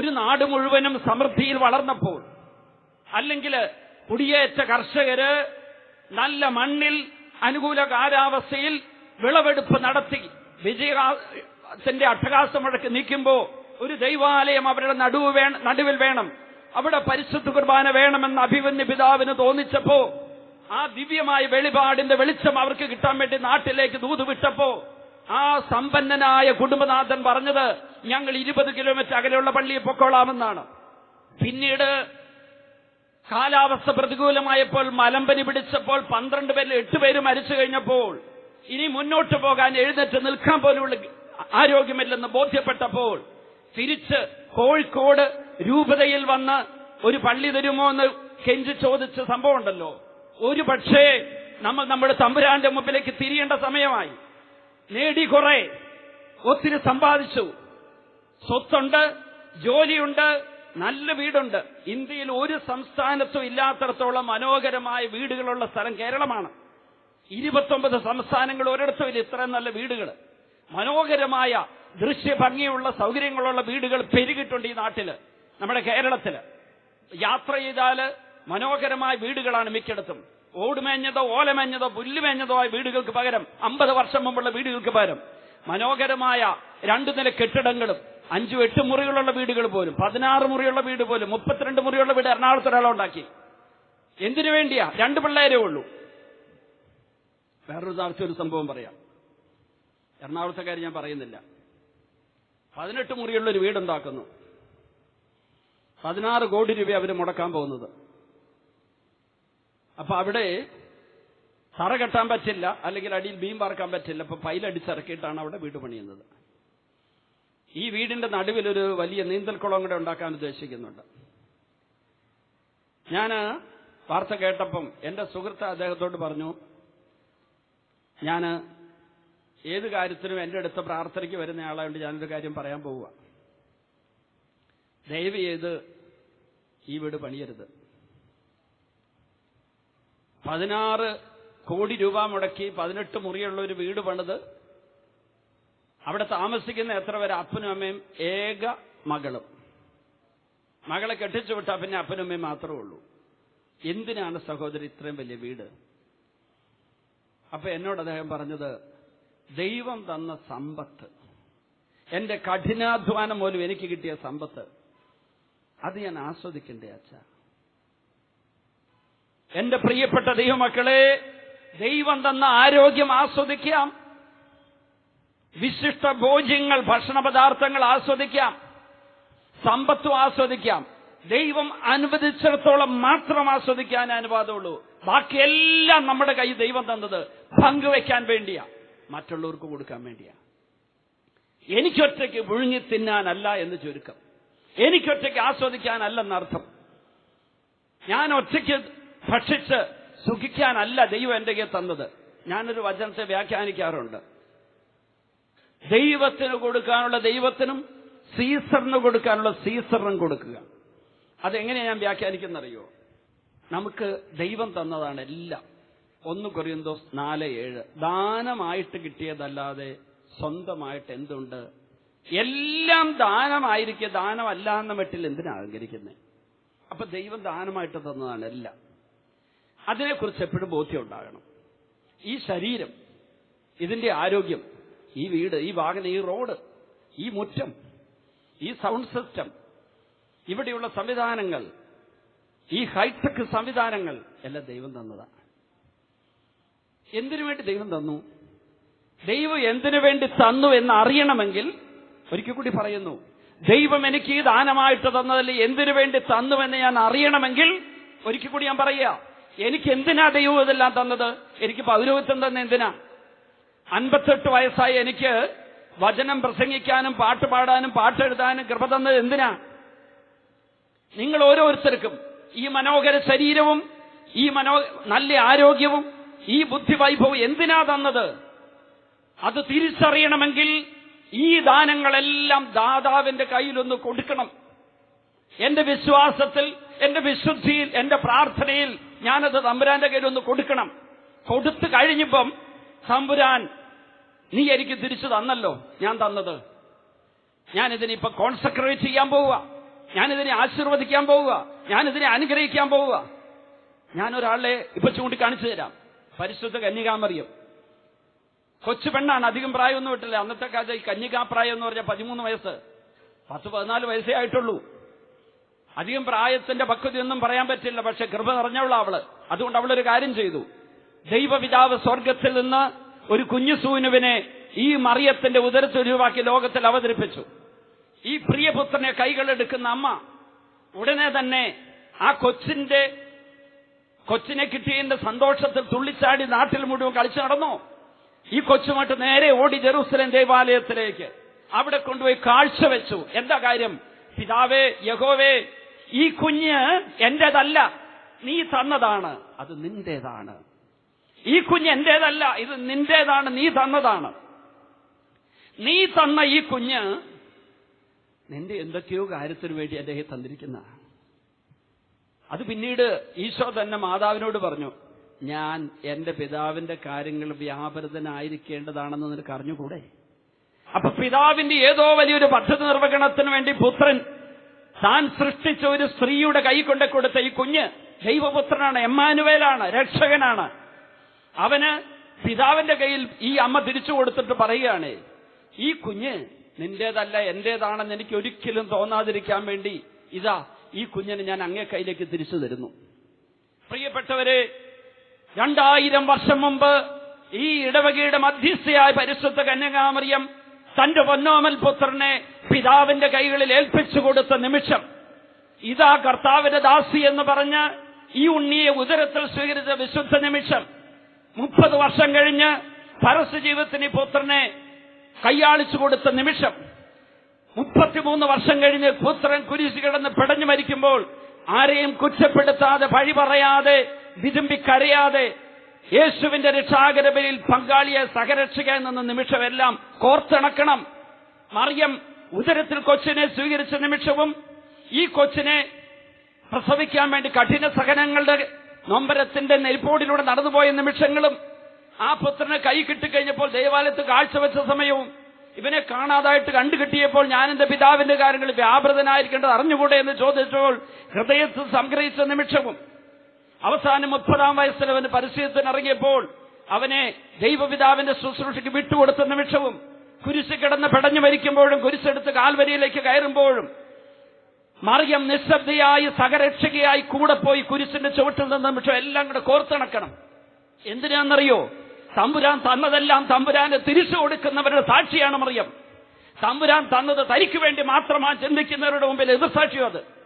ഒരു നാട് മുഴുവനും സമൃദ്ധിയിൽ വളർന്നപ്പോൾ അല്ലെങ്കിൽ കുടിയേറ്റ കർഷകര് നല്ല മണ്ണിൽ അനുകൂല കാലാവസ്ഥയിൽ വിളവെടുപ്പ് നടത്തി വിജയത്തിന്റെ അട്ടഹാസം മുഴക്ക് നീക്കുമ്പോ ഒരു ദൈവാലയം അവരുടെ നടുവ് നടുവിൽ വേണം അവിടെ പരിശുദ്ധ കുർബാന വേണമെന്ന് അഭിമന്യ പിതാവിന് തോന്നിച്ചപ്പോ ആ ദിവ്യമായ വെളിപാടിന്റെ വെളിച്ചം അവർക്ക് കിട്ടാൻ വേണ്ടി നാട്ടിലേക്ക് ദൂത് വിട്ടപ്പോ ആ സമ്പന്നനായ കുടുംബനാഥൻ പറഞ്ഞത് ഞങ്ങൾ ഇരുപത് കിലോമീറ്റർ അകലെയുള്ള പള്ളിയിൽ പൊക്കോളാമെന്നാണ്. പിന്നീട് കാലാവസ്ഥ പ്രതികൂലമായപ്പോൾ മലമ്പനി പിടിച്ചപ്പോൾ പന്ത്രണ്ട് പേരിൽ എട്ട് പേര് മരിച്ചു കഴിഞ്ഞപ്പോൾ ഇനി മുന്നോട്ട് പോകാൻ എഴുന്നേറ്റ് നിൽക്കാൻ പോലുള്ള ആരോഗ്യമില്ലെന്ന് ബോധ്യപ്പെട്ടപ്പോൾ തിരിച്ച് കോഴിക്കോട് രൂപതയിൽ വന്ന് ഒരു പള്ളി തരുമോ എന്ന് കെഞ്ചി ചോദിച്ച സംഭവമുണ്ടല്ലോ. ഒരു പക്ഷേ നമ്മൾ നമ്മുടെ തമ്പുരാന്റെ മുമ്പിലേക്ക് തിരിയേണ്ട സമയമായി. നേടി കുറെ. ഒത്തിരി സമ്പാദിച്ചു. സ്വത്തുണ്ട് ജോലിയുണ്ട് നല്ല വീടുണ്ട്. ഇന്ത്യയിൽ ഒരു സംസ്ഥാനത്തും ഇല്ലാത്തടത്തോളം മനോഹരമായ വീടുകളുള്ള സ്ഥലം കേരളമാണ്. ഇരുപത്തൊമ്പത് സംസ്ഥാനങ്ങൾ ഒരിടത്തും ഇല്ല ഇത്രയും നല്ല വീടുകൾ. മനോഹരമായ ദൃശ്യഭംഗിയുള്ള സൗകര്യങ്ങളുള്ള വീടുകൾ പെരുകിട്ടുണ്ട് ഈ നാട്ടിൽ നമ്മുടെ കേരളത്തിൽ. യാത്ര ചെയ്താൽ മനോഹരമായ വീടുകളാണ് മിക്കയിടത്തും ഓടുമേഞ്ഞതോ ഓലമേഞ്ഞതോ പുല്ലുമേഞ്ഞതോ ആയ വീടുകൾക്ക് പകരം അമ്പത് വർഷം മുമ്പുള്ള വീടുകൾക്ക് പകരം മനോഹരമായ രണ്ടു നില കെട്ടിടങ്ങളും അഞ്ചു എട്ട് മുറികളുള്ള വീടുകൾ പോലും പതിനാറ് മുറിയുള്ള വീട് പോലും മുപ്പത്തിരണ്ട് മുറിയുള്ള വീട് എറണാകുളത്ത് ഒരാളുണ്ടാക്കി എന്തിനു വേണ്ടിയാ? രണ്ട് പിള്ളേരേ ഉള്ളൂ. വേറൊരു താഴ്ച ഒരു സംഭവം പറയാം. എറണാകുളത്തെ കാര്യം ഞാൻ പറയുന്നില്ല. പതിനെട്ട് മുറിയുള്ള ഒരു വീടുണ്ടാക്കുന്നു. പതിനാറ് കോടി രൂപ അവർ മുടക്കാൻ പോകുന്നത്. അപ്പൊ അവിടെ തറ കെട്ടാൻ പറ്റില്ല അല്ലെങ്കിൽ അടിയിൽ ബീം പാർക്കാൻ പറ്റില്ല. അപ്പൊ പൈലടിച്ചിറക്കിയിട്ടാണ് അവിടെ വീട് പണിയുന്നത്. ഈ വീടിന്റെ നടുവിൽ ഒരു വലിയ നീന്തൽക്കുളം കൂടെ ഉണ്ടാക്കാൻ ഉദ്ദേശിക്കുന്നുണ്ട്. ഞാൻ വാർത്ത കേട്ടപ്പം എന്റെ സുഹൃത്ത് അദ്ദേഹത്തോട് പറഞ്ഞു ഞാൻ ഏത് കാര്യത്തിനും എന്റെ അടുത്ത് പ്രാർത്ഥനയ്ക്ക് വരുന്ന ആളായതുകൊണ്ട് ഞാനൊരു കാര്യം പറയാൻ പോവുക. ദയവ് ചെയ്ത് ഈ വീട് പണിയരുത്. പതിനാറ് കോടി രൂപ മുടക്കി പതിനെട്ട് മുറിയുള്ള ഒരു വീട് പണിത്. അവിടെ താമസിക്കുന്ന എത്ര പേര്? അപ്പനും അമ്മയും ഏക മകളും. മകളെ കെട്ടിച്ചു വിട്ടാൽ പിന്നെ അപ്പനും അമ്മയും മാത്രമേ ഉള്ളൂ. എന്തിനാണ് സഹോദരി ഇത്രയും വലിയ വീട്? അപ്പൊ എന്നോട് അദ്ദേഹം പറഞ്ഞത് ദൈവം തന്ന സമ്പത്ത് എന്റെ കഠിനാധ്വാനം പോലും എനിക്ക് കിട്ടിയ സമ്പത്ത് അത് ഞാൻ ആസ്വദിക്കണ്ടേ അച്ഛ? എന്റെ പ്രിയപ്പെട്ട ദൈവമക്കളെ ദൈവം തന്ന ആരോഗ്യം ആസ്വദിക്കാം. വിശിഷ്ട ഭോജ്യങ്ങൾ ഭക്ഷണ പദാർത്ഥങ്ങൾ ആസ്വദിക്കാം. സമ്പത്തും ആസ്വദിക്കാം. ദൈവം അനുവദിച്ചിടത്തോളം മാത്രം ആസ്വദിക്കാൻ അനുവാദമുള്ളൂ. ബാക്കിയെല്ലാം നമ്മുടെ കൈ ദൈവം തന്നത് പങ്കുവെക്കാൻ വേണ്ടിയാ. മറ്റുള്ളവർക്ക് കൊടുക്കാൻ വേണ്ടിയാ. എനിക്കൊറ്റയ്ക്ക് വിഴുങ്ങി തിന്നാനല്ല എന്ന് ചുരുക്കം. എനിക്കൊറ്റയ്ക്ക് ആസ്വദിക്കാനല്ലെന്നർത്ഥം. ഞാൻ ഒറ്റയ്ക്ക് ഭക്ഷിച്ച് സുഖിക്കാനല്ല ദൈവം എന്റെ കയ്യിൽ തന്നത്. ഞാനൊരു വചനത്തെ വ്യാഖ്യാനിക്കാറുണ്ട്. ദൈവത്തിന് കൊടുക്കാനുള്ള ദൈവത്തിനും സീസറിന് കൊടുക്കാനുള്ള സീസറിനും കൊടുക്കുക. അതെങ്ങനെയാണ് ഞാൻ വ്യാഖ്യാനിക്കുന്നറിയോ? നമുക്ക് ദൈവം തന്നതാണ് എല്ലാം. ഒന്ന് കൊറിയന്തോ നാല് ഏഴ്. ദാനമായിട്ട് കിട്ടിയതല്ലാതെ സ്വന്തമായിട്ട് എന്തുണ്ട്? എല്ലാം ദാനമായിരിക്കുക ദാനമല്ല എന്ന മട്ടിൽ എന്തിനാ അപ്പൊ ദൈവം ദാനമായിട്ട് തന്നതാണ് എല്ലാം. അതിനെക്കുറിച്ച് എപ്പോഴും ബോധ്യം ഉണ്ടാകണം ഈ ശരീരം ഇതിന്റെ ആരോഗ്യം ഈ വീട് ഈ വാഹനം ഈ റോഡ് ഈ മുറ്റം ഈ സൗണ്ട് സിസ്റ്റം ഇവിടെയുള്ള സംവിധാനങ്ങൾ ഈ ഹൈടെക് സംവിധാനങ്ങൾ എല്ലാം ദൈവം തന്നതാണ് എന്തിനു വേണ്ടി ദൈവം തന്നു? ദൈവം എന്തിനു വേണ്ടി തന്നു എന്ന് അറിയണമെങ്കിൽ ഒരിക്കൽ കൂടി പറയുന്നു ദൈവം എനിക്ക് ഈ ദാനമായിട്ട് തന്നതല്ലേ എന്തിനു വേണ്ടി തന്നു എന്ന് ഞാൻ അറിയണമെങ്കിൽ ഒരിക്കൽ കൂടി ഞാൻ പറയുക എനിക്ക് എന്തിനാ ദൈവം ഇതെല്ലാം തന്നത്? എനിക്ക് പൗരോഹിത്വം തന്നെ എന്തിനാ? അൻപത്തെട്ട് വയസ്സായി എനിക്ക് വചനം പ്രസംഗിക്കാനും പാട്ട് പാടാനും പാട്ടെഴുതാനും കൃപ തന്നത് എന്തിനാ? നിങ്ങൾ ഓരോരുത്തർക്കും ഈ മനോഹര ശരീരവും ഈ മനോ നല്ല ആരോഗ്യവും ഈ ബുദ്ധിവൈഭവം എന്തിനാ തന്നത്? അത് തിരിച്ചറിയണമെങ്കിൽ ഈ ദാനങ്ങളെല്ലാം ദാതാവിന്റെ കയ്യിലൊന്ന് കൊടുക്കണം. എന്റെ വിശ്വാസത്തിൽ എന്റെ വിശുദ്ധിയിൽ എന്റെ പ്രാർത്ഥനയിൽ ഞാനത് തമ്പുരാന്റെ കയ്യിൽ ഒന്ന് കൊടുക്കണം. കൊടുത്തു കഴിഞ്ഞപ്പം തമ്പുരാൻ നീ എനിക്ക് തിരിച്ചു തന്നല്ലോ ഞാൻ തന്നത്. ഞാൻ ഇതിനിപ്പോ കോൺസെൻട്രേറ്റ് ചെയ്യാൻ പോവുക. ഞാനിതിനെ ആശീർവദിക്കാൻ പോവുക. ഞാനിതിനെ അനുഗ്രഹിക്കാൻ പോവുക. ഞാൻ ഒരാളെ ഇപ്പൊ ചൂണ്ടിക്കാണിച്ചു തരാം. പരിശുദ്ധ കന്യകാമറിയം. കൊച്ചു പെണ്ണാണ് അധികം പ്രായമൊന്നും വിട്ടില്ല അന്നത്തെ കാലത്ത് ഈ കന്യകാപ്രായം എന്ന് പറഞ്ഞാൽ പതിമൂന്ന് വയസ്സ്. പത്ത് പതിനാല് വയസ്സേ ആയിട്ടുള്ളൂ. അധികം പ്രായത്തിന്റെ പക്വതയൊന്നും പറയാൻ പറ്റില്ല പക്ഷെ കൃപ നിറഞ്ഞവള അവൾ. അതുകൊണ്ട് അവളൊരു കാര്യം ചെയ്തു. ദൈവപിതാവ് സ്വർഗത്തിൽ നിന്ന് ഒരു കുഞ്ഞു സൂനുവിനെ ഈ മറിയത്തിന്റെ ഉദരത്തിൽ ഒഴിവാക്കി ലോകത്തിൽ അവതരിപ്പിച്ചു. ഈ പ്രിയപുത്രനെ കൈകളെടുക്കുന്ന അമ്മ ഉടനെ തന്നെ ആ കൊച്ചിന്റെ കൊച്ചിനെ കിട്ടിയതിന്റെ സന്തോഷത്തിൽ തുള്ളിച്ചാടി നാട്ടിൽ മുഴുവൻ കളിച്ചു നടന്നു. ഈ കൊച്ചുമായിട്ട് നേരെ ഓടി ജെറൂസലേം ദേവാലയത്തിലേക്ക്. അവിടെ കൊണ്ടുപോയി കാഴ്ച വെച്ചു എന്താ കാര്യം? പിതാവേ യഹോവേ ഈ കുഞ്ഞ് എന്റേതല്ല നീ തന്നതാണ്. അത് നിന്റേതാണ്. ഈ കുഞ്ഞ് എന്റേതല്ല ഇത് നിന്റേതാണ് നീ തന്നതാണ്. നീ തന്ന ഈ കുഞ്ഞ് നിന്റെ എന്തൊക്കെയോ കാര്യത്തിനു വേണ്ടി അദ്ദേഹം തന്നിരിക്കുന്ന. അത് പിന്നീട് ഈശോ തന്നെ മാതാവിനോട് പറഞ്ഞു ഞാൻ എന്റെ പിതാവിന്റെ കാര്യങ്ങൾ വ്യാപൃതനായിരിക്കേണ്ടതാണെന്ന് നിനക്ക് അറിഞ്ഞുകൂടെ? അപ്പൊ പിതാവിന്റെ ഏതോ വലിയൊരു പദ്ധതി നിർവഹണത്തിന് വേണ്ടി പുത്രൻ താൻ സൃഷ്ടിച്ച ഒരു സ്ത്രീയുടെ കൈ കൊണ്ട് കൊടുത്ത ഈ കുഞ്ഞ് ദൈവപുത്രനാണ് എമ്മാനുവേലാണ് രക്ഷകനാണ്. അവന് പിതാവിന്റെ കയ്യിൽ ഈ അമ്മ തിരിച്ചു കൊടുത്തിട്ട് പറയുകയാണ് ഈ കുഞ്ഞ് നിന്റേതല്ല എന്റേതാണെന്ന് എനിക്ക് ഒരിക്കലും തോന്നാതിരിക്കാൻ വേണ്ടി ഇതാ ഈ കുഞ്ഞിനെ ഞാൻ അങ്ങേ കയ്യിലേക്ക് തിരിച്ചു തരുന്നു. പ്രിയപ്പെട്ടവരെ രണ്ടായിരം വർഷം മുമ്പ് ഈ ഇടവകയുടെ മധ്യസ്ഥയായ പരിശുദ്ധ കന്യകാമറിയം തന്റെ പൊന്നോമൽ പുത്രനെ പിതാവിന്റെ കൈകളിൽ ഏൽപ്പിച്ചു കൊടുത്ത നിമിഷം ഇതാ കർത്താവിന്റെ ദാസി എന്ന് പറഞ്ഞ് ഈ ഉണ്ണിയെ ഉദരത്തിൽ സ്വീകരിച്ച വിശുദ്ധ നിമിഷം. മുപ്പത് വർഷം കഴിഞ്ഞ് പരസ്യ ജീവിതത്തിന് ഈ പുത്രനെ കൈയാളിച്ചു കൊടുത്ത നിമിഷം മുപ്പത്തിമൂന്ന് വർഷം കഴിഞ്ഞ് പുത്രൻ കുരിശ് കിടന്ന് പിടഞ്ഞു മരിക്കുമ്പോൾ ആരെയും കുറ്റപ്പെടുത്താതെ പഴി പറയാതെ വിതുമ്പി കരയാതെ യേശുവിന്റെ രക്ഷാകര ബലിയിൽ പങ്കാളിയെ സഹരക്ഷിക്കാൻ എന്ന നിമിഷമെല്ലാം കോർത്തിണക്കണം. മറിയം ഉദരത്തിൽ കൊച്ചിനെ സ്വീകരിച്ച നിമിഷവും ഈ കൊച്ചിനെ പ്രസവിക്കാൻ വേണ്ടി കഠിന സഹനങ്ങളുടെ നൊമ്പരത്തിന്റെ നെരിപ്പോടിലൂടെ നടന്നുപോയ നിമിഷങ്ങളും ആ പുത്രനെ കൈ കിട്ടിക്കഴിഞ്ഞപ്പോൾ ദേവാലയത്ത് കാഴ്ചവെച്ച സമയവും ഇവനെ കാണാതായിട്ട് കണ്ടുകിട്ടിയപ്പോൾ ഞാൻ എന്റെ പിതാവിന്റെ കാര്യങ്ങൾ വ്യാപൃതനായിരിക്കേണ്ടത് അറിഞ്ഞുകൂടെ എന്ന് ചോദിച്ചപ്പോൾ ഹൃദയത്തിൽ സംഗ്രഹിച്ച നിമിഷവും അവസാനം മുപ്പതാം വയസ്സിൽ അവന് പരിശീലത്തിന് ഇറങ്ങിയപ്പോൾ അവനെ ദൈവപിതാവിന്റെ ശുശ്രൂഷയ്ക്ക് വിട്ടുകൊടുത്ത നിമിഷവും കുരിശ് കിടന്ന് പടഞ്ഞു മരിക്കുമ്പോഴും കുരിശെടുത്ത് കാൽവരിയിലേക്ക് കയറുമ്പോഴും മറിയം നിശബ്ദയായി സഹരക്ഷകയായി കൂടെ പോയി കുരിശിന്റെ ചുവട്ടിൽ നിന്ന് നിമിഷം എല്ലാം കൂടെ കോർത്തിണക്കണം. എന്തിനാണെന്നറിയോ? തമ്പുരാൻ തന്നതെല്ലാം തമ്പുരാന് തിരിച്ചു കൊടുക്കുന്നവരുടെ സാക്ഷിയാണ് മറിയം. തമ്പുരാൻ തന്നത് തനിക്ക് വേണ്ടി മാത്രമാണ് ചിന്തിക്കുന്നവരുടെ മുമ്പിൽ എതിർസാക്ഷ്യം അത്?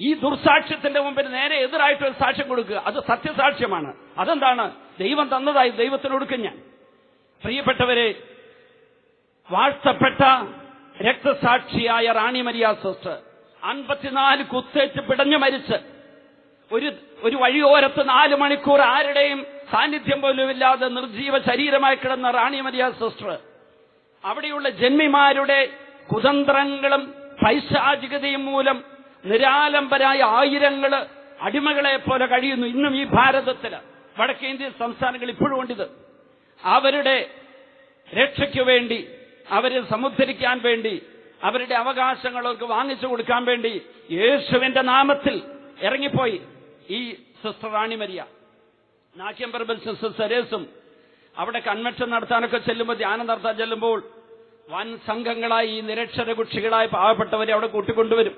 ഈ ദുർസാക്ഷ്യത്തിന്റെ മുമ്പിൽ നേരെ എതിരായിട്ട് ഒരു സാക്ഷ്യം കൊടുക്കുക. അത് സത്യസാക്ഷ്യമാണ്. അതെന്താണ്? ദൈവം തന്നതായി ദൈവത്തിന് കൊടുക്കും ഞാൻ പ്രിയപ്പെട്ടവരെ വാഴ്ത്തപ്പെട്ട രക്തസാക്ഷിയായ റാണി മരിയ സിസ്റ്റർ അൻപത്തിനാല് കുത്തേറ്റ് പിടഞ്ഞു മരിച്ച് ഒരു ഒരു വഴിയോരത്ത് നാല് മണിക്കൂർ ആരുടെയും സാന്നിധ്യം പോലുമില്ലാതെ നിർജീവ ശരീരമായി കിടന്ന റാണി മരിയ സിസ്റ്റർ അവിടെയുള്ള ജന്മിമാരുടെ കുതന്ത്രങ്ങളും പൈശാചികതയും മൂലം നിരാലംബരായ ആയിരങ്ങൾ അടിമകളെ പോലെ കഴിയുന്നു ഇന്നും ഈ ഭാരതത്തിൽ. വടക്കേന്ത്യൻ സംസ്ഥാനങ്ങൾ ഇപ്പോഴും ഉണ്ടിത് അവരുടെ രക്ഷയ്ക്കു വേണ്ടി അവരെ സമുദ്ധരിക്കാൻ വേണ്ടി അവരുടെ അവകാശങ്ങൾ അവർക്ക് വാങ്ങിച്ചു കൊടുക്കാൻ വേണ്ടി യേശുവിന്റെ നാമത്തിൽ ഇറങ്ങിപ്പോയി ഈ സിസ്റ്റർ റാണി മരിയ. നാക്യംപറമ്പൽ സിസ്റ്റർ സെരേസും അവിടെ കൺവെൻഷൻ നടത്താനൊക്കെ ചെല്ലുമ്പോൾ ധ്യാനം നടത്താൻ ചെല്ലുമ്പോൾ വൻ സംഘങ്ങളായി ഈ നിരക്ഷര കുക്ഷികളായ പാവപ്പെട്ടവരെ അവിടെ കൂട്ടിക്കൊണ്ടുവരും.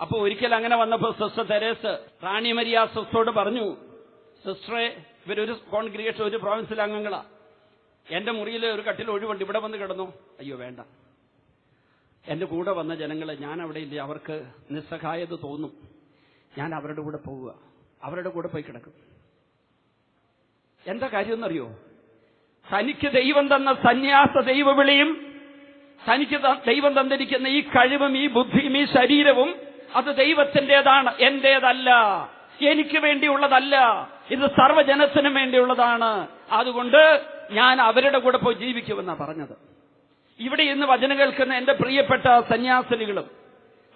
അപ്പൊ ഒരിക്കൽ അങ്ങനെ വന്നപ്പോ സിസ്റ്റർ തെരേസ് റാണി മരിയ സിസ്റ്ററോട് പറഞ്ഞു സിസ്റ്ററെ ഇവരൊരു കോൺഗ്രിഗേഷൻ ഒരു പ്രോവിൻസിലെ അംഗങ്ങളാ. എന്റെ മുറിയിലെ ഒരു കട്ടിൽ ഒഴിവുണ്ട് ഇവിടെ വന്ന് കിടന്നു. അയ്യോ വേണ്ട. എന്റെ കൂടെ വന്ന ജനങ്ങളെ ഞാൻ അവിടെ ഇല്ല. അവർക്ക് നിസ്സഹായത തോന്നും. ഞാൻ അവരുടെ കൂടെ പോവുക. അവരുടെ കൂടെ പോയി കിടക്കും. എന്താ കാര്യമെന്നറിയോ തനിക്ക് ദൈവം തന്ന സന്യാസ ദൈവവിളിയും തനിക്ക് ദൈവം തന്നിരിക്കുന്ന ഈ കഴിവും ഈ ബുദ്ധിയും ഈ ശരീരവും അത് ദൈവത്തിന്റേതാണ് എന്റേതല്ല. എനിക്ക് വേണ്ടിയുള്ളതല്ല. ഇത് സർവജനത്തിനും വേണ്ടിയുള്ളതാണ്. അതുകൊണ്ട് ഞാൻ അവരുടെ കൂടെ പോയി ജീവിക്കുമെന്നാ പറഞ്ഞത്. ഇവിടെ ഇന്ന് വചനം കേൾക്കുന്ന എന്റെ പ്രിയപ്പെട്ട സന്യാസിനികളും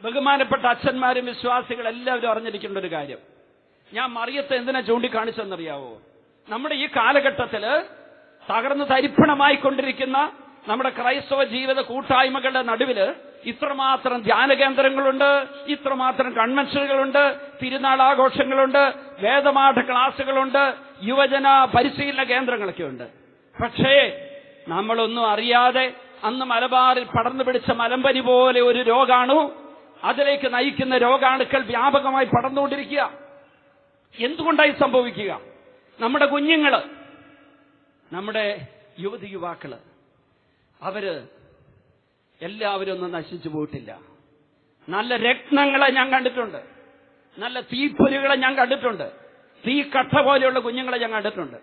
ബഹുമാനപ്പെട്ട അച്ഛന്മാരും വിശ്വാസികൾ എല്ലാവരും അറിഞ്ഞിരിക്കേണ്ട ഒരു കാര്യം. ഞാൻ മറിയത്തെ എന്തിനാ ചൂണ്ടിക്കാണിച്ചെന്നറിയാവോ നമ്മുടെ ഈ കാലഘട്ടത്തിൽ തകർന്ന് തരിപ്പണമായി കൊണ്ടിരിക്കുന്ന നമ്മുടെ ക്രൈസ്തവ ജീവിത കൂട്ടായ്മകളുടെ നടുവിൽ ഇത്രമാത്രം ധ്യാന കേന്ദ്രങ്ങളുണ്ട് ഇത്രമാത്രം കൺവെൻഷനുകളുണ്ട് തിരുനാൾ ആഘോഷങ്ങളുണ്ട് വേദപാഠ ക്ലാസുകളുണ്ട് യുവജന പരിശീലന കേന്ദ്രങ്ങളൊക്കെ ഉണ്ട് പക്ഷേ നമ്മളൊന്നും അറിയാതെ അന്ന് മലബാറിൽ പടർന്നു പിടിച്ച മലമ്പനി പോലെ ഒരു രോഗാണു അതിലേക്ക് നയിക്കുന്ന രോഗാണുക്കൾ വ്യാപകമായി പടർന്നുകൊണ്ടിരിക്കുക. എന്തുകൊണ്ടായി സംഭവിക്കുക? നമ്മുടെ കുഞ്ഞുങ്ങൾ നമ്മുടെ യുവതി യുവാക്കൾ അവർ എല്ലാവരും ഒന്നും നശിച്ചു പോയിട്ടില്ല. നല്ല രത്നങ്ങളെ ഞാൻ കണ്ടിട്ടുണ്ട്. നല്ല തീപ്പൊലികളെ ഞാൻ കണ്ടിട്ടുണ്ട്. തീ തീക്കട്ട പോലെയുള്ള കുഞ്ഞുങ്ങളെ ഞാൻ കണ്ടിട്ടുണ്ട്.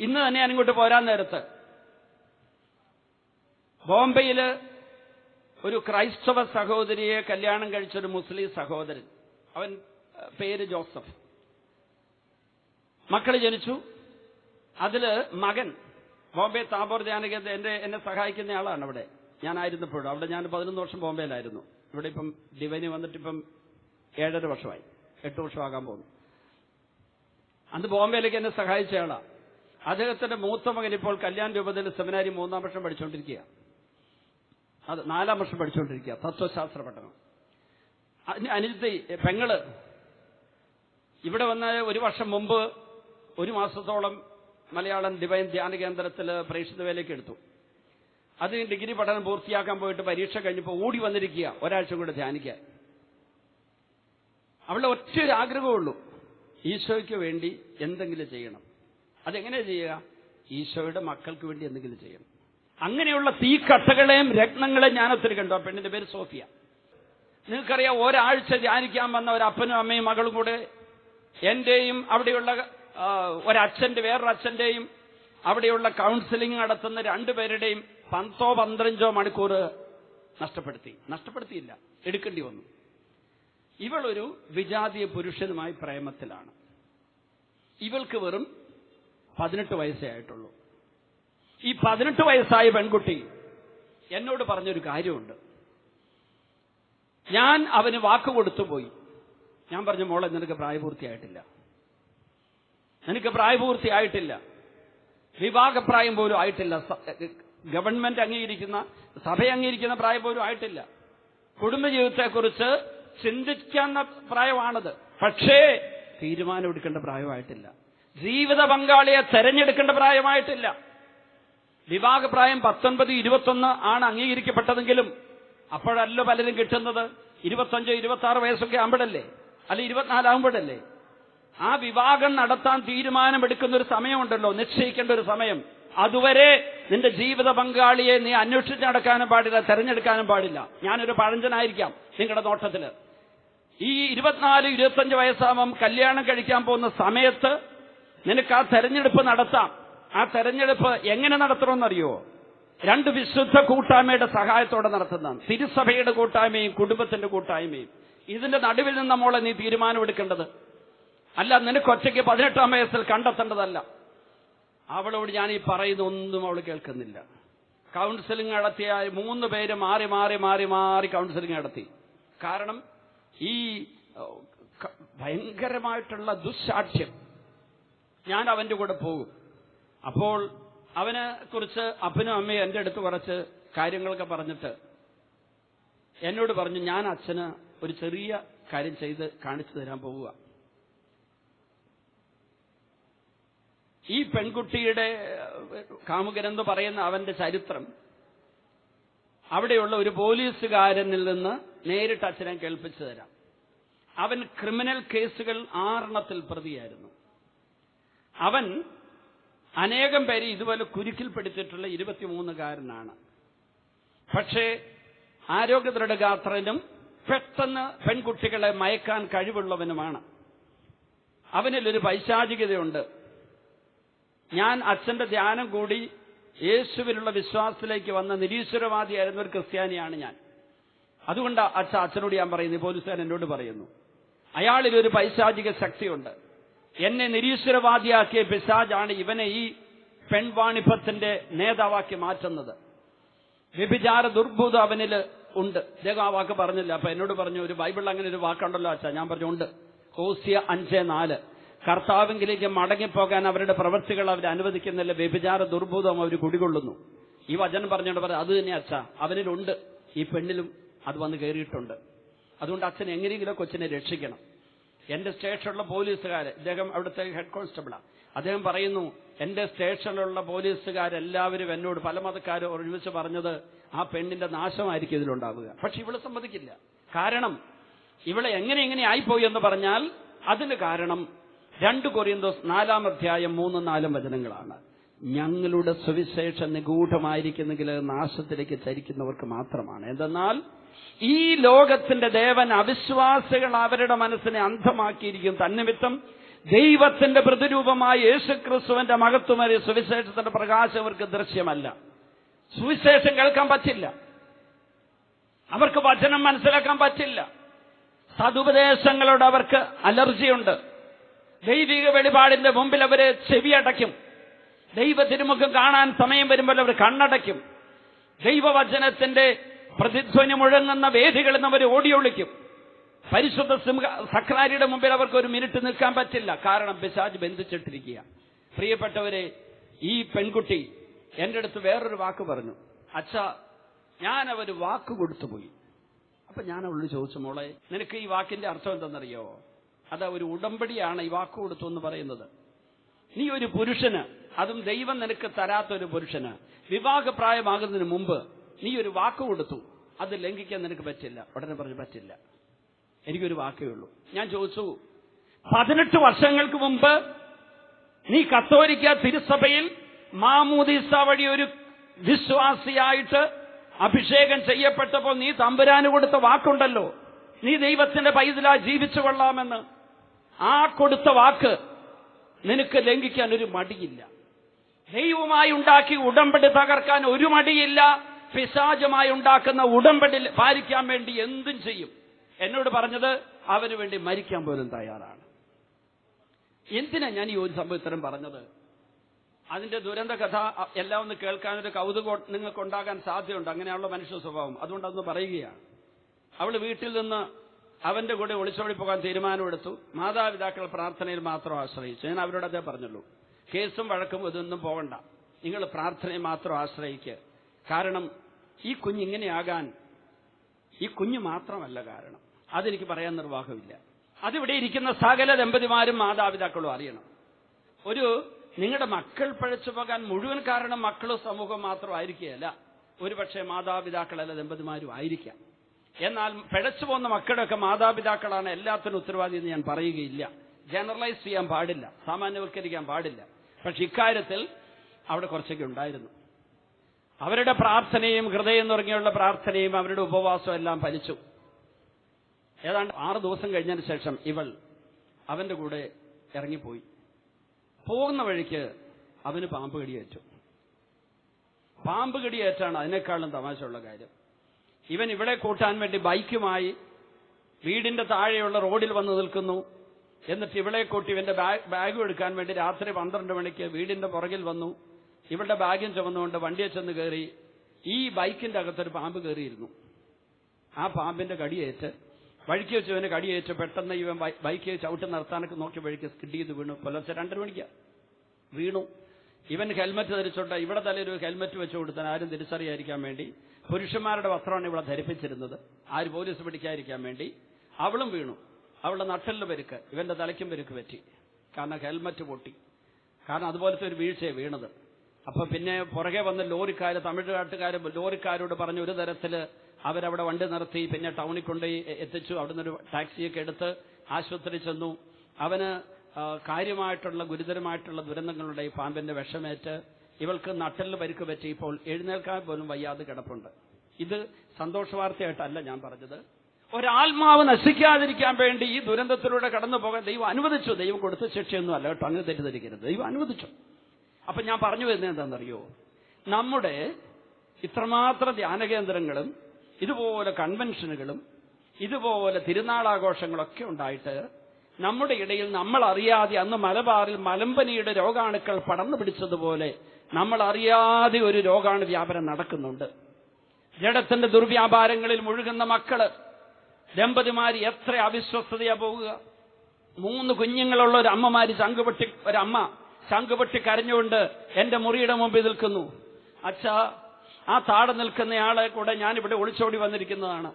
ഇന്ന് തന്നെ ഞാൻ ഇങ്ങോട്ട് പോരാൻ നേരത്ത് ബോംബെയിൽ ഒരു ക്രൈസ്തവ സഹോദരിയെ കല്യാണം കഴിച്ച ഒരു മുസ്ലിം സഹോദരൻ. അവൻ പേര് ജോസഫ്. മക്കൾ ജനിച്ചു. അതിൽ മകൻ ബോംബെ താബോർ ജാനകേന്ദ്ര എന്റെ എന്നെ സഹായിക്കുന്ന ആളാണ് അവിടെ. ഞാനായിരുന്നപ്പോഴും. അവിടെ ഞാൻ പതിനൊന്ന് വർഷം ബോംബെയിലായിരുന്നു. ഇവിടെ ഇപ്പം ഡിവൈനി വന്നിട്ട് ഇപ്പം ഏഴര വർഷമായി. എട്ട് വർഷമാകാൻ പോകുന്നു. അന്ന് ബോംബെയിലേക്ക് എന്നെ സഹായിച്ച ആളാ. അദ്ദേഹത്തിന്റെ മൂത്ത മകൻ ഇപ്പോൾ കല്യാൺ രൂപതയിൽ സെമിനാരി മൂന്നാം വർഷം പഠിച്ചുകൊണ്ടിരിക്കുക അത് നാലാം വർഷം പഠിച്ചുകൊണ്ടിരിക്കുക തത്വശാസ്ത്ര പഠനം. അനുജത്തി പെങ്ങൾ. ഇവിടെ വന്ന ഒരു വർഷം മുമ്പ് ഒരു മാസത്തോളം മലയാളം ഡിവൈൻ ധ്യാന കേന്ദ്രത്തിൽ പ്രേക്ഷിത വേലയ്ക്ക് എടുത്തു അത് ഡിഗ്രി പഠനം പൂർത്തിയാക്കാൻ പോയിട്ട് പരീക്ഷ കഴിഞ്ഞപ്പോൾ ഓടി വന്നിരിക്കുക ഒരാഴ്ച കൂടെ ധ്യാനിക്കാൻ. അവളുടെ ഒറ്റ ഒരു ആഗ്രഹമുള്ളൂ. ഈശോയ്ക്ക് വേണ്ടി എന്തെങ്കിലും ചെയ്യണം. അതെങ്ങനെ ചെയ്യുക? ഈശോയുടെ മക്കൾക്ക് വേണ്ടി എന്തെങ്കിലും ചെയ്യണം. അങ്ങനെയുള്ള തീക്കട്ടകളെയും രത്നങ്ങളെയും ഞാൻ ഒത്തിരി കണ്ടു. ആ പെണ്ണിന്റെ പേര് സോഫിയ. നിങ്ങൾക്കറിയാം ഒരാഴ്ച ധ്യാനിക്കാൻ വന്ന ഒരു അപ്പനും അമ്മയും മകളും കൂടെ എന്റെയും അവിടെയുള്ള ഒരച്ഛന്റെ വേറൊരച്ഛന്റെയും അവിടെയുള്ള കൗൺസിലിംഗ് നടത്തുന്ന രണ്ടുപേരുടെയും പത്തോ പന്ത്രഞ്ചോ മണിക്കൂർ നഷ്ടപ്പെടുത്തി. നഷ്ടപ്പെടുത്തിയില്ല. എടുക്കേണ്ടി വന്നു. ഇവളൊരു വിജാതീയ പുരുഷനുമായി പ്രേമത്തിലാണ്. ഇവൾക്ക് വെറും പതിനെട്ട് വയസ്സേ ആയിട്ടുള്ളൂ. ഈ പതിനെട്ട് വയസ്സായ പെൺകുട്ടി എന്നോട് പറഞ്ഞൊരു കാര്യമുണ്ട്. ഞാൻ അവന് വാക്ക് കൊടുത്തു പോയി ഞാൻ പറഞ്ഞു മോളെ നിനക്ക് പ്രായപൂർത്തിയായിട്ടില്ല. നിനക്ക് പ്രായപൂർത്തിയായിട്ടില്ല. വിവാഹപ്രായം പോലും ആയിട്ടില്ല. ഗവൺമെന്റ് അംഗീകരിക്കുന്ന സഭ അംഗീകരിക്കുന്ന പ്രായം പോലും ആയിട്ടില്ല. കുടുംബജീവിതത്തെക്കുറിച്ച് ചിന്തിക്കുന്ന പ്രായമാണത്. പക്ഷേ തീരുമാനമെടുക്കേണ്ട പ്രായമായിട്ടില്ല. ജീവിത പങ്കാളിയെ തെരഞ്ഞെടുക്കേണ്ട പ്രായമായിട്ടില്ല. വിവാഹപ്രായം പത്തൊൻപത് ഇരുപത്തൊന്ന് ആണ് അംഗീകരിക്കപ്പെട്ടതെങ്കിലും അപ്പോഴല്ലോ പലരും കിട്ടുന്നത്? ഇരുപത്തഞ്ചോ ഇരുപത്തി ആറ് വയസ്സൊക്കെ ആകുമ്പോഴല്ലേ അല്ലെ ഇരുപത്തിനാലാകുമ്പോഴല്ലേ ആ വിവാഹം നടത്താൻ തീരുമാനമെടുക്കുന്ന ഒരു സമയമുണ്ടല്ലോ നിശ്ചയിക്കേണ്ട ഒരു സമയം. അതുവരെ നിന്റെ ജീവിത പങ്കാളിയെ നീ അന്വേഷിച്ച് നടക്കാനും പാടില്ല തെരഞ്ഞെടുക്കാനും പാടില്ല. ഞാനൊരു പഴഞ്ചനായിരിക്കാം നിങ്ങളുടെ നോട്ടത്തിൽ. ഈ ഇരുപത്തിനാല് ഇരുപത്തഞ്ച് വയസ്സാകുമ്പം കല്യാണം കഴിക്കാൻ പോകുന്ന സമയത്ത് നിനക്ക് ആ തെരഞ്ഞെടുപ്പ് നടത്താം. ആ തെരഞ്ഞെടുപ്പ് എങ്ങനെ നടത്തണമെന്നറിയോ? രണ്ട് വിശുദ്ധ കൂട്ടായ്മയുടെ സഹായത്തോടെ നടത്തുന്നതാണ്. തിരുസഭയുടെ കൂട്ടായ്മയും കുടുംബത്തിന്റെ കൂട്ടായ്മയും. ഇതിന്റെ നടുവിൽ നിന്ന് നമ്മളെ നീ തീരുമാനമെടുക്കേണ്ടത്. അല്ല നിനക്ക് ഒറ്റയ്ക്ക് പതിനെട്ടാം വയസ്സിൽ കണ്ടെത്തേണ്ടതല്ല. അവളോട് ഞാൻ ഈ പറയുന്ന ഒന്നും അവൾ കേൾക്കുന്നില്ല. കൗൺസിലിംഗ് നടത്തിയ മൂന്ന് പേര് മാറി മാറി മാറി മാറി കൗൺസിലിംഗ് നടത്തി. കാരണം ഈ ഭയങ്കരമായിട്ടുള്ള ദുസ്സാക്ഷ്യം ഞാൻ അവന്റെ കൂടെ പോകും. അപ്പോൾ അവനെ കുറിച്ച് അപ്പനും അമ്മയും എന്റെ അടുത്ത് കുറച്ച് കാര്യങ്ങളൊക്കെ പറഞ്ഞിട്ട് എന്നോട് പറഞ്ഞു ഞാൻ അച്ഛന് ഒരു ചെറിയ കാര്യം ചെയ്ത് കാണിച്ചു തരാൻ പോവുക. ഈ പെൺകുട്ടിയുടെ കാമുകരെന്ന് പറയുന്ന അവന്റെ ചരിത്രം അവിടെയുള്ള ഒരു പോലീസുകാരനിൽ നിന്ന് നേരിട്ട് അച്ഛനെ കേൾപ്പിച്ചു തരാം. അവൻ ക്രിമിനൽ കേസുകൾ ആറെണ്ണത്തിൽ പ്രതിയായിരുന്നു. അവൻ അനേകം പേരെ ഇതുപോലെ കുരുക്കിൽപ്പെടുത്തിയിട്ടുള്ള ഇരുപത്തിമൂന്നുകാരനാണ്. പക്ഷേ ആരോഗ്യദൃഢഗാത്രനും പെട്ടെന്ന് പെൺകുട്ടികളെ മയക്കാൻ കഴിവുള്ളവനുമാണ്. അവനിലൊരു പൈശാചികതയുണ്ട്. ഞാൻ അച്ഛന്റെ ധ്യാനം കൂടി യേശുവിനുള്ള വിശ്വാസത്തിലേക്ക് വന്ന നിരീശ്വരവാദിയായിരുന്ന ഒരു ക്രിസ്ത്യാനിയാണ് ഞാൻ. അതുകൊണ്ട് അച്ഛ അച്ഛനോട് ഞാൻ പറയുന്നു പോലീസുകാരൻ എന്നോട് പറയുന്നു അയാളിൽ ഒരു പൈശാചിക ശക്തിയുണ്ട്. എന്നെ നിരീശ്വരവാദിയാക്കിയ പിശാജാണ് ഇവനെ ഈ പെൺവാണിഭത്തിന്റെ നേതാവാക്കി മാറ്റുന്നത്. വ്യഭിചാര ദുർബോധം അവനിൽ ഉണ്ട്. അദ്ദേഹം ആ വാക്ക് പറഞ്ഞില്ല. അപ്പൊ എന്നോട് പറഞ്ഞു ഒരു ബൈബിളിൽ അങ്ങനെ ഒരു വാക്കുണ്ടല്ലോ അച്ഛാ. ഞാൻ പറഞ്ഞു ഉണ്ട്. കോസ്യ അഞ്ച് നാല്. കർത്താവിങ്കിലേക്ക് മടങ്ങിപ്പോകാൻ അവരുടെ പ്രവൃത്തികൾ അവർ അനുവദിക്കുന്നില്ല. വ്യഭിചാര ദുർബോധം അവർ കുടികൊള്ളുന്നു. ഈ വചനം പറഞ്ഞുകൊണ്ട് പറഞ്ഞു അത് തന്നെ അച്ഛ അവനിലുണ്ട്. ഈ പെണ്ണിലും അത് വന്ന് കയറിയിട്ടുണ്ട്. അതുകൊണ്ട് അച്ഛൻ എങ്ങനെയെങ്കിലും കൊച്ചിനെ രക്ഷിക്കണം. എന്റെ സ്റ്റേഷനിലുള്ള പോലീസുകാർ ഇദ്ദേഹം അവിടുത്തെ ഹെഡ് കോൺസ്റ്റബിളാണ് അദ്ദേഹം പറയുന്നു എന്റെ സ്റ്റേഷനിലുള്ള പോലീസുകാരെല്ലാവരും എന്നോട് പല മതക്കാരും ഒരുമിച്ച് പറഞ്ഞത് ആ പെണ്ണിന്റെ നാശമായിരിക്കും ഇതിലുണ്ടാവുക. പക്ഷെ ഇവൾ സമ്മതിക്കില്ല. കാരണം ഇവളെ എങ്ങനെ എങ്ങനെ ആയിപ്പോയി എന്ന് പറഞ്ഞാൽ അതിന് കാരണം രണ്ട് കൊറിയന്തോസ് നാലാം അധ്യായം മൂന്നും നാലും വചനങ്ങളാണ്. ഞങ്ങളുടെ സുവിശേഷം നിഗൂഢമായിരിക്കുന്നെങ്കിൽ നാശത്തിലേക്ക് ചരിക്കുന്നവർക്ക് മാത്രമാണ്. എന്തെന്നാൽ ഈ ലോകത്തിന്റെ ദേവൻ അവിശ്വാസികൾ അവരുടെ മനസ്സിനെ അന്ധമാക്കിയിരിക്കും തന്നിമിത്തം ദൈവത്തിന്റെ പ്രതിരൂപമായ യേശുക്രിസ്തുവിന്റെ മഹത്വമേറിയ സുവിശേഷത്തിന്റെ പ്രകാശം അവർക്ക് ദൃശ്യമല്ല. സുവിശേഷം കേൾക്കാൻ പറ്റില്ല. അവർക്ക് വചനം മനസ്സിലാക്കാൻ പറ്റില്ല. സതുപദേശങ്ങളോട് അവർക്ക് അലർജിയുണ്ട്. ദൈവിക വെളിപാടിന്റെ മുമ്പിൽ അവർ ചെവിയടയ്ക്കും. ദൈവ തിരുമുഖം കാണാൻ സമയം വരുമ്പോൾ അവർ കണ്ണടയ്ക്കും. ദൈവവചനത്തിന്റെ പ്രതിധ്വനി മുഴങ്ങുന്ന വേദികളിൽ നിന്ന് അവർ ഓടിയൊളിക്കും പരിശുദ്ധ സക്രാരിയുടെ മുമ്പിൽ അവർക്ക് ഒരു മിനിറ്റ് നിൽക്കാൻ പറ്റില്ല. കാരണം പിശാജ് ബന്ധിച്ചിട്ടിരിക്കുക പ്രിയപ്പെട്ടവരെ ഈ പെൺകുട്ടി എന്റെ അടുത്ത് വേറൊരു വാക്ക് പറഞ്ഞു. അച്ഛ ഞാൻ അവർ വാക്ക് കൊടുത്തുപോയി. അപ്പൊ ഞാൻ അവളോട് ചോദിച്ചു മോളെ നിനക്ക് ഈ വാക്കിന്റെ അർത്ഥം എന്തെന്നറിയോ അത് ഒരു ഉടമ്പടിയാണ് ഈ വാക്ക് കൊടുത്തു എന്ന് പറയുന്നത്. നീ ഒരു പുരുഷന് അതും ദൈവം നിനക്ക് തരാത്ത ഒരു പുരുഷന് വിവാഹപ്രായമാകുന്നതിന് മുമ്പ് നീ ഒരു വാക്ക് കൊടുത്തു. അത് ലംഘിക്കാൻ നിനക്ക് പറ്റില്ല. ഉടനെ പറഞ്ഞു പറ്റില്ല. എനിക്കൊരു വാക്കേ ഉള്ളൂ. ഞാൻ ചോദിച്ചു പതിനെട്ട് വർഷങ്ങൾക്ക് മുമ്പ് നീ കത്തോലിക്ക തിരുസഭയിൽ മാമൂദീസ വഴി ഒരു വിശ്വാസിയായിട്ട് അഭിഷേകം ചെയ്യപ്പെട്ടപ്പോൾ നീ തമ്പുരാന് കൊടുത്ത വാക്കുണ്ടല്ലോ. നീ ദൈവത്തിന്റെ പൈതല ജീവിച്ചു കൊള്ളാമെന്ന് ആ കൊടുത്ത വാക്ക് നിനക്ക് ലംഘിക്കാൻ ഒരു മടിയില്ല. ദൈവമായി ഉണ്ടാക്കി ഉടമ്പടി തകർക്കാൻ ഒരു മടിയില്ല. പിശാചമായി ഉണ്ടാക്കുന്ന ഉടമ്പടി പാലിക്കാൻ വേണ്ടി എന്തും ചെയ്യും. എന്നോട് പറഞ്ഞത് അവന് വേണ്ടി മരിക്കാൻ പോലും തയ്യാറാണ്. എന്തിനാ ഞാൻ ഈ ഒരു സംഭവം ഇത്തരം പറഞ്ഞത്? അതിന്റെ ദുരന്ത കഥ എല്ലാം ഒന്ന് കേൾക്കാൻ ഒരു കൗതുകം നിങ്ങൾക്ക് ഉണ്ടാകാൻ സാധ്യതയുണ്ട്. അങ്ങനെയുള്ള മനുഷ്യ സ്വഭാവം. അതുകൊണ്ട് അതൊന്ന് പറയുകയാണ്. അവൾ വീട്ടിൽ നിന്ന് അവന്റെ കൂടെ ഒളിച്ചോടി പോകാൻ തീരുമാനമെടുത്തു. മാതാപിതാക്കൾ പ്രാർത്ഥനയിൽ മാത്രം ആശ്രയിച്ചു. ഞാൻ അവരോട് അതേ പറഞ്ഞുള്ളൂ. കേസും വഴക്കും ഇതൊന്നും പോകണ്ട. നിങ്ങൾ പ്രാർത്ഥനയെ മാത്രം ആശ്രയിക്കുക കാരണം ഈ കുഞ്ഞിങ്ങനെയാകാൻ ഈ കുഞ്ഞു മാത്രമല്ല കാരണം. അതെനിക്ക് പറയാൻ നിർവാഹമില്ല. അതിവിടെ ഇരിക്കുന്ന സകല ദമ്പതിമാരും മാതാപിതാക്കളും അറിയണം. ഒരു നിങ്ങളുടെ മക്കൾ പഴച്ചു പോകാൻ മുഴുവൻ കാരണം മക്കളും സമൂഹം മാത്രമായിരിക്കുകയല്ല ഒരുപക്ഷെ മാതാപിതാക്കളല്ല ദമ്പതിമാരും ആയിരിക്കാം. എന്നാൽ പിഴച്ചു പോകുന്ന മക്കളുടെയൊക്കെ മാതാപിതാക്കളാണ് എല്ലാത്തിനും ഉത്തരവാദി എന്ന് ഞാൻ പറയുകയില്ല. ജനറലൈസ് ചെയ്യാൻ പാടില്ല. സാമാന്യവൽക്കരിക്കാൻ പാടില്ല. പക്ഷെ ഇക്കാര്യത്തിൽ അവിടെ കുറച്ചൊക്കെ ഉണ്ടായിരുന്നു. അവരുടെ പ്രാർത്ഥനയും ഹൃദയം തുടങ്ങിയുള്ള പ്രാർത്ഥനയും അവരുടെ ഉപവാസവും എല്ലാം ഫലിച്ചു. ഏതാണ്ട് ആറ് ദിവസം കഴിഞ്ഞതിന് ശേഷം ഇവൾ അവന്റെ കൂടെ ഇറങ്ങിപ്പോയി. പോകുന്ന വഴിക്ക് അവന് പാമ്പ് കടിയേറ്റു പാമ്പ് കടിയേറ്റാണ് അതിനേക്കാളും തമാശയുള്ള കാര്യം. ഇവൻ ഇവിടെ കൂട്ടാൻ വേണ്ടി ബൈക്കുമായി വീടിന്റെ താഴെയുള്ള റോഡിൽ വന്ന് നിൽക്കുന്നു. എന്നിട്ട് ഇവിടെ കൂട്ടി ഇവന്റെ ബാഗ് എടുക്കാൻ വേണ്ടി രാത്രി പന്ത്രണ്ട് മണിക്ക് വീടിന്റെ പുറകിൽ വന്നു. ഇവളുടെ ബാഗും ചുമന്നുകൊണ്ട് വണ്ടിയെ ചെന്ന് കയറി ഈ ബൈക്കിന്റെ അകത്തൊരു പാമ്പ് കയറിയിരുന്നു. ആ പാമ്പിന്റെ കടിയേറ്റ് വഴിക്ക് വെച്ച് ഇവന് കടിയേറ്റ് പെട്ടെന്ന് ഇവൻ ബൈക്ക് ചവിട്ട് നിർത്താനൊക്കെ നോക്കി വഴിക്ക് സ്കിഡ് ചെയ്ത് വീണു. പുലർച്ചെ രണ്ടര മണിക്കാ. വീണു. ഇവൻ ഹെൽമറ്റ് ധരിച്ചോട്ടെ. ഇവിടെ തലയിൽ ഒരു ഹെൽമറ്റ് വെച്ച് കൊടുത്താൽ ആരും തിരിച്ചറിയാതിരിക്കാൻ വേണ്ടി പുരുഷന്മാരുടെ വസ്ത്രമാണ് ഇവിടെ ധരിപ്പിച്ചിരുന്നത്. ആര് പോലീസ് പിടിക്കാതിരിക്കാൻ വേണ്ടി അവളും വീണു. അവളുടെ നട്ടലിന് പെരുക്ക് ഇവന്റെ തലയ്ക്കും പെരുക്ക് പറ്റി. കാരണം ഹെൽമറ്റ് പൊട്ടി. കാരണം അതുപോലത്തെ ഒരു വീഴ്ചയെ വീണത്. അപ്പൊ പിന്നെ പുറകെ വന്ന ലോറിക്കാര് തമിഴ്നാട്ടുകാര് ലോറിക്കാരോട് പറഞ്ഞ ഒരു തരത്തിൽ അവരവിടെ വണ്ടി നിർത്തി പിന്നെ ടൗണിൽ കൊണ്ടുപോയി എത്തിച്ചു. അവിടുന്ന് ഒരു ടാക്സിയൊക്കെ എടുത്ത് ആശുപത്രി ചെന്നു. അവന് കാര്യമായിട്ടുള്ള ഗുരുതരമായിട്ടുള്ള ദുരന്തങ്ങളുടെ ഈ പാമ്പിന്റെ വിഷമേറ്റ് ഇവൾക്ക് നട്ടലിൽ പരിക്ക് പറ്റി ഇപ്പോൾ എഴുന്നേൽക്കാൻ പോലും വയ്യാതെ കിടപ്പുണ്ട്. ഇത് സന്തോഷവാർത്തയായിട്ടല്ല ഞാൻ പറഞ്ഞത്. ഒരാത്മാവ് നശിക്കാതിരിക്കാൻ വേണ്ടി ഈ ദുരന്തത്തിലൂടെ കടന്നു പോകാൻ ദൈവം അനുവദിച്ചു. ദൈവം കൊടുത്ത ശിക്ഷയൊന്നും അല്ല. കേട്ടോ അങ്ങനെ തെറ്റിദ്ധരിക്കരുത്. ദൈവം അനുവദിച്ചു. അപ്പൊ ഞാൻ പറഞ്ഞു വരുന്നത് എന്താണെന്നറിയോ? നമ്മുടെ ഇത്രമാത്രം ധ്യാനകേന്ദ്രങ്ങളും ഇതുപോലെ കൺവെൻഷനുകളും ഇതുപോലെ തിരുനാളാഘോഷങ്ങളൊക്കെ ഉണ്ടായിട്ട് നമ്മുടെ ഇടയിൽ നമ്മൾ അറിയാതെ അന്ന് മലബാറിൽ മലമ്പനിയുടെ രോഗാണുക്കൾ പടന്നു പിടിച്ചതുപോലെ നമ്മൾ അറിയാതെ ഒരു രോഗാണ് വ്യാപനം നടക്കുന്നുണ്ട്. ജഡത്തിന്റെ ദുർവ്യാപാരങ്ങളിൽ മുഴുകുന്ന മക്കൾ ദമ്പതിമാര് എത്ര അവിശ്വസ്തതയാ പോവുക മൂന്ന് കുഞ്ഞുങ്ങളുള്ള ഒരു അമ്മമാര് ചങ്കുപൊട്ടി ഒരമ്മ ചങ്കുപൊട്ടി കരഞ്ഞുകൊണ്ട് എന്റെ മുറിയുടെ മുമ്പിൽ നിൽക്കുന്നു. അച്ഛാ ആ താഴെ നിൽക്കുന്നയാളെ കൂടെ ഞാനിവിടെ ഒളിച്ചോടി വന്നിരിക്കുന്നതാണ്.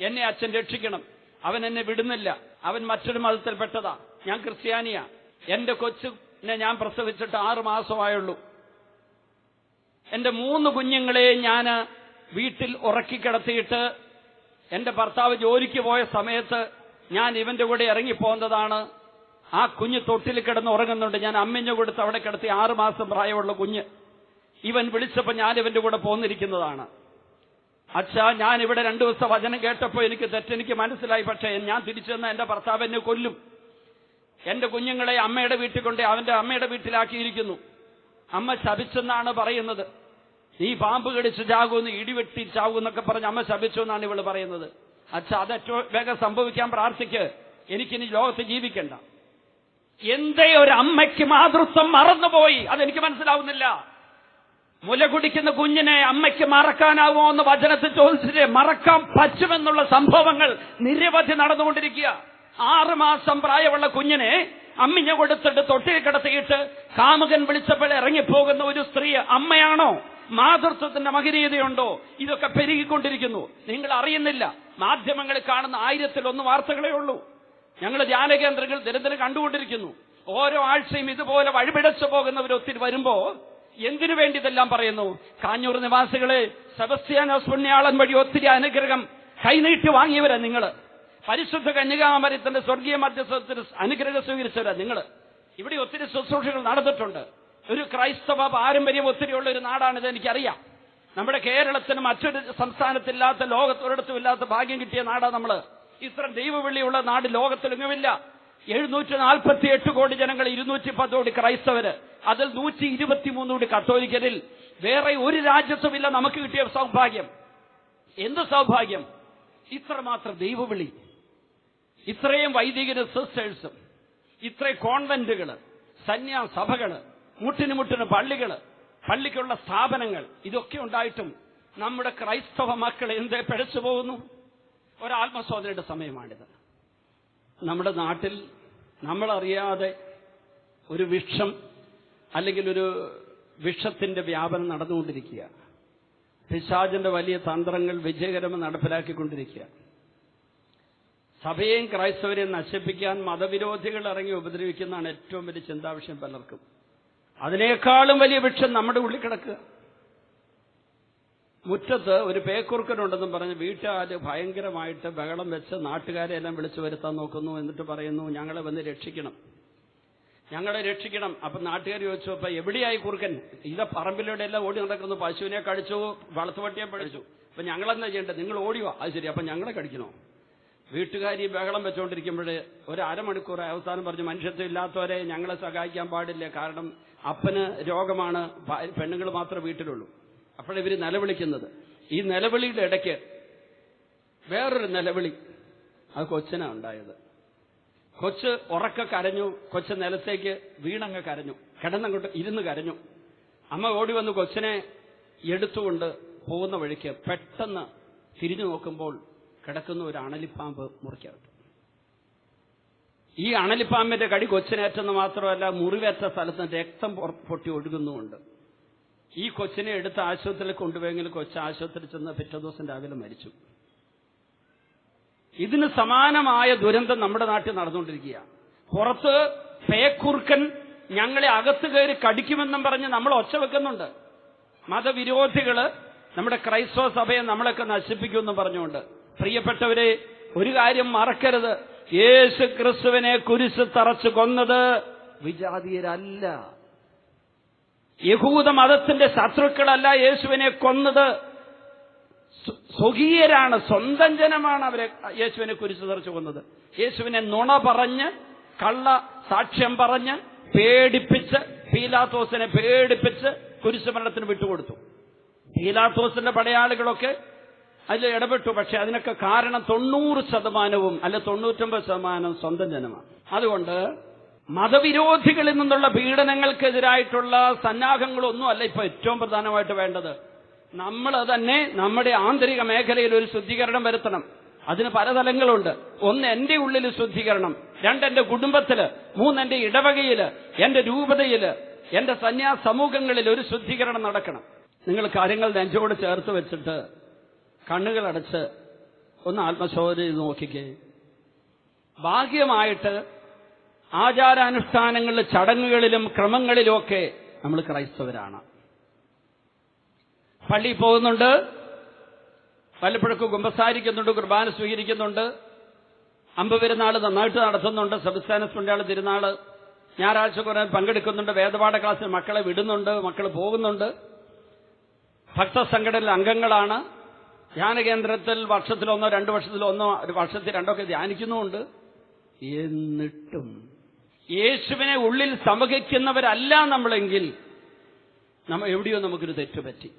എന്നെ അച്ഛൻ രക്ഷിക്കണം. അവൻ എന്നെ വിടുന്നില്ല. അവൻ മറ്റൊരു മതത്തിൽപ്പെട്ടതാ. ഞാൻ ക്രിസ്ത്യാനിയാ. എന്റെ കൊച്ചിനെ ഞാൻ പ്രസവിച്ചിട്ട് ആറു മാസമായുള്ളൂ. എന്റെ മൂന്ന് കുഞ്ഞുങ്ങളെ ഞാൻ വീട്ടിൽ ഉറക്കിക്കിടത്തിയിട്ട് എന്റെ ഭർത്താവ് ജോലിക്ക് പോയ സമയത്ത് ഞാൻ ഇവന്റെ കൂടെ ഇറങ്ങിപ്പോന്നതാണ് ആ കുഞ്ഞ് തൊട്ടിൽ കിടന്ന് ഉറങ്ങുന്നുണ്ട്. ഞാൻ അമ്മിഞ്ഞ കൊടുത്ത് അവിടെ കിടത്തി ആറുമാസം പ്രായമുള്ള കുഞ്ഞ്. ഇവൻ വിളിച്ചപ്പോൾ ഞാൻ ഇവന്റെ കൂടെ പോന്നിരിക്കുന്നതാണ്. അച്ഛാ ഞാൻ ഇവിടെ രണ്ടു ദിവസം വചനം കേട്ടപ്പോൾ എനിക്ക് തെറ്റെനിക്ക് മനസ്സിലായി. പക്ഷേ ഞാൻ തിരിച്ചു എന്റെ ഭർത്താവ് എന്നെ കൊല്ലും. എന്റെ കുഞ്ഞുങ്ങളെ അമ്മയുടെ വീട്ടിൽ കൊണ്ട് അവന്റെ അമ്മയുടെ വീട്ടിലാക്കിയിരിക്കുന്നു. അമ്മ ശപിച്ചെന്നാണ് പറയുന്നത്. നീ പാമ്പ് കടിച്ച് ചാകുമെന്ന് ഇടിവെട്ടി ചാകുമെന്നൊക്കെ പറഞ്ഞ് അമ്മ ശപിച്ചു എന്നാണ് ഇവൾ പറയുന്നത്. അച്ഛ അത് ഏറ്റവും വേഗം സംഭവിക്കാൻ പ്രാർത്ഥിക്ക്. എനിക്കിനി ലോകത്ത് ജീവിക്കണ്ട. എന്തേ ഒരു അമ്മയ്ക്ക് മാതൃത്വം മറന്നുപോയി? അതെനിക്ക് മനസ്സിലാവുന്നില്ല. മുല കുടിക്കുന്ന കുഞ്ഞിനെ അമ്മയ്ക്ക് മറക്കാനാവുമോ എന്ന് വചനത്തിൽ ചോദിച്ചില്ലേ? മറക്കാൻ പറ്റുമെന്നുള്ള സംഭവങ്ങൾ നിരവധി നടന്നുകൊണ്ടിരിക്കുക. ആറുമാസം പ്രായമുള്ള കുഞ്ഞിനെ അമ്മിഞ്ഞ കൊടുത്തിട്ട് തൊട്ടിൽ കിടത്തിയിട്ട് കാമുകൻ വിളിച്ചപ്പോൾ ഇറങ്ങിപ്പോകുന്ന ഒരു സ്ത്രീ അമ്മയാണോ? മാതൃത്വത്തിന്റെ മഹിരീതയുണ്ടോ ഇതൊക്കെ പെരുകിക്കൊണ്ടിരിക്കുന്നു. നിങ്ങൾ അറിയുന്നില്ല. മാധ്യമങ്ങളിൽ കാണുന്ന ആയിരത്തിൽ ഒന്ന് വാർത്തകളേ ഉള്ളൂ. ഞങ്ങൾ ധ്യാനകേന്ദ്രങ്ങൾ ദരിദ്രം കണ്ടുകൊണ്ടിരിക്കുന്നു. ഓരോ ആഴ്ചയും ഇതുപോലെ വഴിപിടച്ചു പോകുന്നവർ ഒത്തിരി വരുമ്പോ എന്തിനു വേണ്ടി ഇതെല്ലാം പറയുന്നു? കാഞ്ഞൂർ നിവാസികളെ സെബസ്ത്യാനോസ് പുണ്യാളൻ വഴി ഒത്തിരി അനുഗ്രഹം കൈനീട്ടി വാങ്ങിയവരാ നിങ്ങൾ. പരിശുദ്ധ കന്യകാമരത്തിന്റെ സ്വർഗീയ മധ്യസ്ഥത്തിന് അനുഗ്രഹം സ്വീകരിച്ചവരാ നിങ്ങൾ ഇവിടെ ഒത്തിരി ശുശ്രൂഷകൾ നടന്നിട്ടുണ്ട്. ഒരു ക്രൈസ്തവ പാരമ്പര്യം ഒത്തിരിയുള്ള ഒരു നാടാണിത് എനിക്കറിയാം. നമ്മുടെ കേരളത്തിന് മറ്റൊരു സംസ്ഥാനത്തില്ലാത്ത ലോകത്തൊരിടത്തും ഇല്ലാത്ത ഭാഗ്യം കിട്ടിയ നാടാ നമ്മൾ ഇത്ര ദൈവവിളിയുള്ള നാട് ലോകത്തിലെങ്ങുമില്ല. എഴുന്നൂറ്റി നാൽപ്പത്തി എട്ട് കോടി ജനങ്ങൾ ഇരുന്നൂറ്റി പത്ത് കോടി ക്രൈസ്തവര്. അതിൽ നൂറ്റി ഇരുപത്തിമൂന്ന് കോടി കത്തോലിക്കരിൽ. വേറെ ഒരു രാജ്യത്തുമില്ല നമുക്ക് കിട്ടിയ സൗഭാഗ്യം. എന്ത് സൗഭാഗ്യം? ഇത്രമാത്രം ദൈവവിളി. ഇത്രയും വൈദികര് സിസ്റ്റേഴ്സും ഇത്രയും കോൺവെന്റുകൾ സന്യാസഭകൾ മുട്ടിന് മുട്ടിന് പള്ളികൾ പള്ളിക്കുള്ള സ്ഥാപനങ്ങൾ ഇതൊക്കെ ഉണ്ടായിട്ടും നമ്മുടെ ക്രൈസ്തവ മക്കൾ എന്തേ പിഴച്ചു പോകുന്നു? ഒരാത്മശോധനയുടെ സമയമാണിത്. നമ്മുടെ നാട്ടിൽ നമ്മളറിയാതെ ഒരു വിഷം അല്ലെങ്കിൽ ഒരു വിഷത്തിന്റെ വ്യാപനം നടന്നുകൊണ്ടിരിക്കുക പിശാചിന്റെ വലിയ തന്ത്രങ്ങൾ വിജയകരമായി നടപ്പിലാക്കിക്കൊണ്ടിരിക്കുക സഭയെയും ക്രൈസ്തവരെയും നശിപ്പിക്കാൻ മതവിരോധികൾ ഇറങ്ങി ഉപദ്രവിക്കുന്നതാണ് ഏറ്റവും വലിയ ചിന്താവിഷയം പലർക്കും. അതിനേക്കാളും വലിയ വൃക്ഷം നമ്മുടെ ഉള്ളിൽ കിടക്കുക. മുറ്റത്ത് ഒരു പേക്കുറുക്കനുണ്ടെന്നും പറഞ്ഞ് വീട്ടുകാർ ഭയങ്കരമായിട്ട് ബഹളം വെച്ച് നാട്ടുകാരെ എല്ലാം വിളിച്ചു വരുത്താൻ നോക്കുന്നു എന്നിട്ട് പറയുന്നു ഞങ്ങളെ വന്ന് രക്ഷിക്കണം. ഞങ്ങളെ രക്ഷിക്കണം. അപ്പൊ നാട്ടുകാർ ചോദിച്ചു അപ്പൊ എവിടെയായി കുറുക്കൻ? ഇത പറമ്പിലൂടെ എല്ലാം ഓടി നടക്കുന്നു. പശുവിനെ കടിച്ചു വളത്തുവട്ടിയെ പഠിച്ചു അപ്പൊ ഞങ്ങളെന്താ ചെയ്യേണ്ടത്? നിങ്ങൾ ഓടിയോ അത് ശരി. അപ്പൊ ഞങ്ങളെ കടിക്കണോ? വീട്ടുകാരി ബഹളം വെച്ചുകൊണ്ടിരിക്കുമ്പോൾ ഒരു അരമണിക്കൂർ അവസാനം പറഞ്ഞു മനുഷ്യത്വം ഇല്ലാത്തവരെ ഞങ്ങളെ സഹായിക്കാൻ പാടില്ല കാരണം അപ്പന് രോഗമാണ് പെണ്ണുങ്ങൾ മാത്രമേ വീട്ടിലുള്ളൂ. അപ്പോഴിവര് നിലവിളിക്കുന്നത്. ഈ നിലവിളിയുടെ ഇടയ്ക്ക് വേറൊരു നിലവിളി അത് കൊച്ചിനാ ഉണ്ടായത്. കൊച്ച് ഉറക്ക കരഞ്ഞു കൊച്ച് നിലത്തേക്ക് വീണങ്ങ് കരഞ്ഞു കിടന്നങ്ങോട്ട് ഇരുന്ന് കരഞ്ഞു. അമ്മ ഓടി വന്ന് കൊച്ചിനെ എടുത്തുകൊണ്ട് പോകുന്ന വഴിക്ക് പെട്ടെന്ന് തിരിഞ്ഞു നോക്കുമ്പോൾ കിടക്കുന്ന ഒരു അണലിപ്പാമ്പ് മുറിക്കകത്ത്. ഈ അണലിപ്പാമ്പിന്റെ കടി കൊച്ചിനേറ്റെന്ന് മാത്രമല്ല മുറിവേറ്റ സ്ഥലത്ത് രക്തം പൊട്ടി ഒഴുകുന്നുമുണ്ട്. ഈ കൊച്ചിനെ എടുത്ത് ആശുപത്രിയിൽ കൊണ്ടുപോയെങ്കിൽ കൊച്ച് ആശുപത്രിയിൽ ചെന്ന് പിറ്റേ ദിവസം രാവിലെ മരിച്ചു. ഇതിന് സമാനമായ ദുരന്തം നമ്മുടെ നാട്ടിൽ നടന്നുകൊണ്ടിരിക്കുകയാണ്. പുറത്ത് പേക്കുറുക്കൻ ഞങ്ങളെ അകത്ത് കയറി കടിക്കുമെന്നും പറഞ്ഞ് നമ്മൾ ഒച്ച വെക്കുന്നുണ്ട്. മതവിരോധികൾ നമ്മുടെ ക്രൈസ്തവ സഭയെ നമ്മളൊക്കെ നശിപ്പിക്കുമെന്നും പറഞ്ഞുകൊണ്ട് പ്രിയപ്പെട്ടവരെ ഒരു കാര്യം മറക്കരുത്. യേശു ക്രിസ്തുവിനെ കുരിശ് തറച്ചു കൊന്നത് വിജാതീയരല്ല. യഹൂദ മതത്തിന്റെ ശത്രുക്കളല്ല യേശുവിനെ കൊന്നത്. സ്വകീയരാണ് സ്വന്തം ജനമാണ് അവരെ യേശുവിനെ കുരിശ് തെറിച്ചു കൊന്നത്. യേശുവിനെ നുണ പറഞ്ഞ് കള്ള സാക്ഷ്യം പറഞ്ഞ് പേടിപ്പിച്ച് പീലാത്തോസിനെ പേടിപ്പിച്ച് കുരിശുമരണത്തിന് വിട്ടുകൊടുത്തു. പീലാത്തോസിന്റെ പടയാളികളൊക്കെ അതിൽ ഇടപെട്ടു. പക്ഷെ അതിനൊക്കെ കാരണം തൊണ്ണൂറ് ശതമാനവും അല്ല തൊണ്ണൂറ്റൊമ്പത് ശതമാനം സ്വന്തം ജനമാണ്. അതുകൊണ്ട് മതവിരോധികളിൽ നിന്നുള്ള പീഡനങ്ങൾക്കെതിരായിട്ടുള്ള സന്നാഹങ്ങളൊന്നും അല്ല ഇപ്പൊ ഏറ്റവും പ്രധാനമായിട്ട് വേണ്ടത്. നമ്മൾ തന്നെ നമ്മുടെ ആന്തരിക മേഖലയിൽ ഒരു ശുദ്ധീകരണം വരുത്തണം. അതിന് പല തലങ്ങളുണ്ട്. ഒന്ന് എന്റെ ഉള്ളിൽ ശുദ്ധീകരണം രണ്ട് എന്റെ കുടുംബത്തിൽ മൂന്ന് എന്റെ ഇടവകയിൽ എന്റെ രൂപതയിൽ എന്റെ സന്യാസ സമൂഹങ്ങളിൽ ഒരു ശുദ്ധീകരണം നടക്കണം. നിങ്ങൾ കാര്യങ്ങൾ നെഞ്ചോട് ചേർത്ത് വെച്ചിട്ട് കണ്ണുകൾ അടച്ച് ഒന്ന് ആത്മശോധന ചെയ്ത് നോക്കിക്കേ. ഭാഗ്യമായിട്ട് ആചാരാനുഷ്ഠാനങ്ങളിൽ ചടങ്ങുകളിലും ക്രമങ്ങളിലുമൊക്കെ നമ്മൾ ക്രൈസ്തവരാണ്. പള്ളി പോകുന്നുണ്ട്. വല്ലപ്പോഴൊക്കെ കുമ്പസാരിക്കുന്നുണ്ട് കുർബാന സ്വീകരിക്കുന്നുണ്ട്. അമ്പ് പെരുന്നാൾ നന്നായിട്ട് നടത്തുന്നുണ്ട്. സംസ്ഥാന സുണ്ടാൾ തിരുനാൾ ഞായറാഴ്ച കുറെ പങ്കെടുക്കുന്നുണ്ട്. വേദപാഠ ക്ലാസ്സിൽ മക്കളെ വിടുന്നുണ്ട് മക്കൾ പോകുന്നുണ്ട്. ഭക്തസംഘടനയിൽ അംഗങ്ങളാണ്. ധ്യാന കേന്ദ്രത്തിൽ വർഷത്തിലൊന്നോ രണ്ട് വർഷത്തിലൊന്നോ ഒരു വർഷത്തിൽ രണ്ടൊക്കെ ധ്യാനിക്കുന്നുമുണ്ട്. എന്നിട്ടും യേശുവിനെ ഉള്ളിൽ സമഹിക്കുന്നവരല്ല നമ്മളെങ്കിൽ നമ്മ എവിടെയോ നമുക്കൊരു തെറ്റുപറ്റി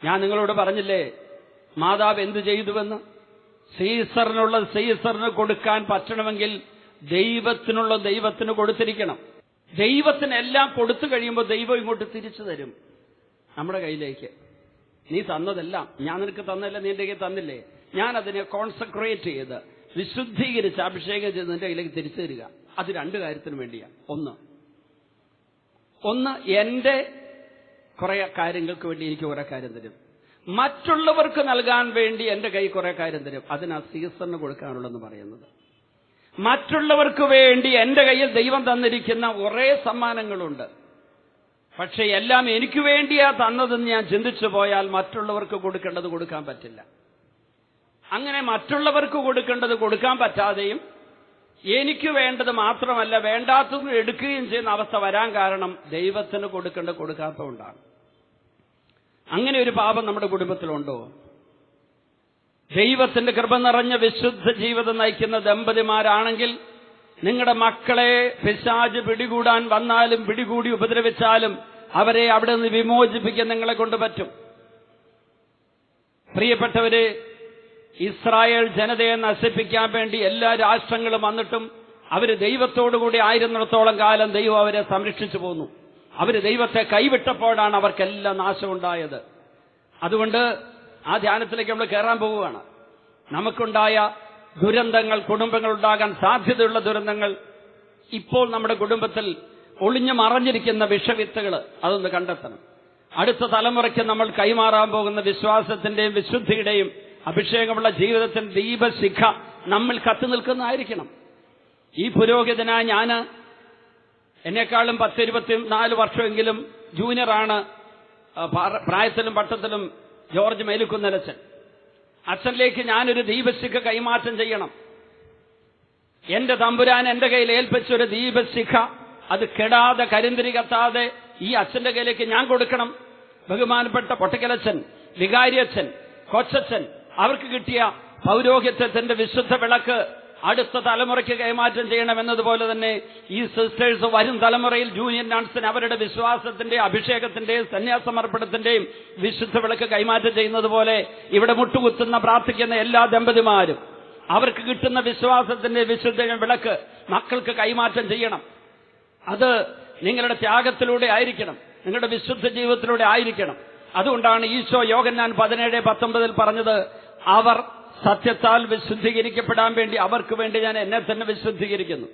ഞാൻ നിങ്ങളോട് പറഞ്ഞില്ലേ മാതാവ് എന്ത് ചെയ്തുവെന്ന്? സീസറിനുള്ള സീസറിന് കൊടുക്കാൻ പറ്റണമെങ്കിൽ ദൈവത്തിനുള്ള ദൈവത്തിന് കൊടുത്തിരിക്കണം. ദൈവത്തിനെല്ലാം കൊടുത്തു കഴിയുമ്പോൾ ദൈവം ഇങ്ങോട്ട് തിരിച്ചു തരും നമ്മുടെ കയ്യിലേക്ക്. നീ തന്നതെല്ലാം. ഞാൻ നിനക്ക് തന്നല്ല നീ എന്റെ കയ്യിൽ തന്നില്ലേ? ഞാൻ അതിനെ കോൺസെൻട്രേറ്റ് ചെയ്ത് വിശുദ്ധീകരിച്ച് അഭിഷേകം ചെയ്ത് നിന്റെ കയ്യിലേക്ക് തിരിച്ചു തരിക. അത് രണ്ട് കാര്യത്തിന് വേണ്ടിയാണ് ഒന്ന് ഒന്ന് എന്റെ കുറെ കാര്യങ്ങൾക്ക് വേണ്ടി എനിക്ക് കുറെ കാര്യം തരും. മറ്റുള്ളവർക്ക് നൽകാൻ വേണ്ടി എന്റെ കൈ കുറെ കാര്യം തരും. അതിനാ സീസണിന് കൊടുക്കാനുള്ളതെന്ന് പറയുന്നത്. മറ്റുള്ളവർക്ക് വേണ്ടി എന്റെ കയ്യിൽ ദൈവം തന്നിരിക്കുന്ന കുറേ സമ്മാനങ്ങളുണ്ട്. പക്ഷെ എല്ലാം എനിക്ക് വേണ്ടിയാ തന്നതെന്ന് ഞാൻ ചിന്തിച്ചു പോയാൽ മറ്റുള്ളവർക്ക് കൊടുക്കേണ്ടത് കൊടുക്കാൻ പറ്റില്ല. അങ്ങനെ മറ്റുള്ളവർക്ക് കൊടുക്കേണ്ടത് കൊടുക്കാൻ പറ്റാതെയും എനിക്ക് വേണ്ടത് മാത്രമല്ല വേണ്ടാത്തത് എടുക്കുകയും ചെയ്യുന്ന അവസ്ഥ വരാൻ കാരണം ദൈവത്തിന് കൊടുക്കേണ്ട കൊടുക്കാത്തതുകൊണ്ടാണ്. അങ്ങനെ ഒരു പാപം നമ്മുടെ കുടുംബത്തിലുണ്ടോ? ദൈവത്തിന്റെ കൃപ നിറഞ്ഞ വിശുദ്ധ ജീവിതം നയിക്കുന്ന ദമ്പതിമാരാണെങ്കിൽ നിങ്ങളുടെ മക്കളെ പിശാജ് പിടികൂടാൻ വന്നാലും പിടികൂടി ഉപദ്രവിച്ചാലും അവരെ അവിടെ നിന്ന് വിമോചിപ്പിക്കാൻ നിങ്ങളെ കൊണ്ട് പറ്റും. പ്രിയപ്പെട്ടവരെ ഇസ്രായേൽ ജനതയെ നശിപ്പിക്കാൻ വേണ്ടി എല്ലാ രാഷ്ട്രങ്ങളും വന്നിട്ടും അവർ ദൈവത്തോടുകൂടി ആയിരുന്നിടത്തോളം കാലം ദൈവം അവരെ സംരക്ഷിച്ചു പോന്നു. അവർ ദൈവത്തെ കൈവിട്ടപ്പോഴാണ് അവർക്കെല്ലാം നാശമുണ്ടായത്. അതുകൊണ്ട് ആ ധ്യാനത്തിലേക്ക് നമ്മൾ കയറാൻ പോവുകയാണ്. നമുക്കുണ്ടായ ദുരന്തങ്ങൾ കുടുംബങ്ങൾ ഉണ്ടാകാൻ സാധ്യതയുള്ള ദുരന്തങ്ങൾ. ഇപ്പോൾ നമ്മുടെ കുടുംബത്തിൽ ഒളിഞ്ഞു മറഞ്ഞിരിക്കുന്ന വിഷവിത്തുകൾ അതൊന്ന് കണ്ടെത്തണം. അടുത്ത തലമുറയ്ക്ക് നമ്മൾ കൈമാറാൻ പോകുന്ന വിശ്വാസത്തിന്റെയും വിശുദ്ധിയുടെയും അഭിഷേകമുള്ള ജീവിതത്തിന്റെ ദീപശിഖ നമ്മൾ കത്തു നിൽക്കുന്നതായിരിക്കണം. ഈ പുരോഹിതനായ ഞാൻ എന്നെക്കാളും പത്തിരുപത്തി നാല് വർഷമെങ്കിലും ജൂനിയറാണ് പ്രായത്തിലും പട്ടത്തിലും ജോർജ് മേലുക്കുന്നലച്ചൻ അച്ഛനിലേക്ക് ഞാനൊരു ദീപശിഖ കൈമാറ്റം ചെയ്യണം. എന്റെ തമ്പുരാൻ എന്റെ കയ്യിൽ ഏൽപ്പിച്ചൊരു ദീപശിഖ അത് കെടാതെ കരിന്തിരി കത്താതെ ഈ അച്ഛന്റെ കയ്യിലേക്ക് ഞാൻ കൊടുക്കണം. ബഹുമാനപ്പെട്ട പൊട്ടക്കലച്ചൻ വികാരിയച്ഛൻ കൊച്ചച്ഛൻ അവർക്ക് കിട്ടിയ പൗരോഹിത്യത്തിന്റെ വിശുദ്ധ വിളക്ക് അടുത്ത തലമുറയ്ക്ക് കൈമാറ്റം ചെയ്യണം എന്നതുപോലെ തന്നെ ഈ സിസ്റ്റേഴ്സ് വരും തലമുറയിൽ ജൂനിയർ നാൺസിന് അവരുടെ വിശ്വാസത്തിന്റെ അഭിഷേകത്തിന്റെയും സന്യാസമർപ്പണത്തിന്റെയും വിശുദ്ധ വിളക്ക് കൈമാറ്റം ചെയ്യുന്നത് പോലെ ഇവിടെ മുട്ടുകുത്തുന്ന പ്രാർത്ഥിക്കുന്ന എല്ലാ ദമ്പതിമാരും അവർക്ക് കിട്ടുന്ന വിശ്വാസത്തിന്റെ വിശുദ്ധ വിളക്ക് മക്കൾക്ക് കൈമാറ്റം ചെയ്യണം. അത് നിങ്ങളുടെ ത്യാഗത്തിലൂടെ ആയിരിക്കണം. നിങ്ങളുടെ വിശുദ്ധ ജീവിതത്തിലൂടെ ആയിരിക്കണം. അതുകൊണ്ടാണ് ഈശോ യോഗന്നാൻ പതിനേഴ് പത്തൊമ്പതിൽ പറഞ്ഞത് അവർ സത്യത്താൽ വിശുദ്ധീകരിക്കപ്പെടാൻ വേണ്ടി അവർക്ക് വേണ്ടി ഞാൻ എന്നെ തന്നെ വിശുദ്ധീകരിക്കുന്നു.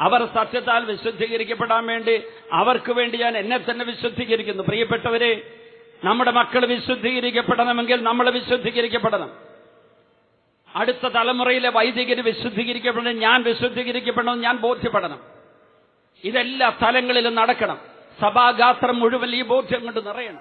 അവർ സത്യത്താൽ വിശുദ്ധീകരിക്കപ്പെടാൻ വേണ്ടി അവർക്ക് വേണ്ടി ഞാൻ എന്നെ തന്നെ വിശുദ്ധീകരിക്കുന്നു. പ്രിയപ്പെട്ടവരെ നമ്മുടെ മക്കൾ വിശുദ്ധീകരിക്കപ്പെടണമെങ്കിൽ നമ്മൾ വിശുദ്ധീകരിക്കപ്പെടണം. അടുത്ത തലമുറയിലെ വൈദികർ വിശുദ്ധീകരിക്കപ്പെടണം ഞാൻ വിശുദ്ധീകരിക്കപ്പെടണം ഞാൻ ബോധ്യപ്പെടണം. ഇതെല്ലാ സ്ഥലങ്ങളിലും നടക്കണം. സഭാഗാത്രം മുഴുവൻ ഈ ബോധ്യം കൊണ്ട് നിറയണം.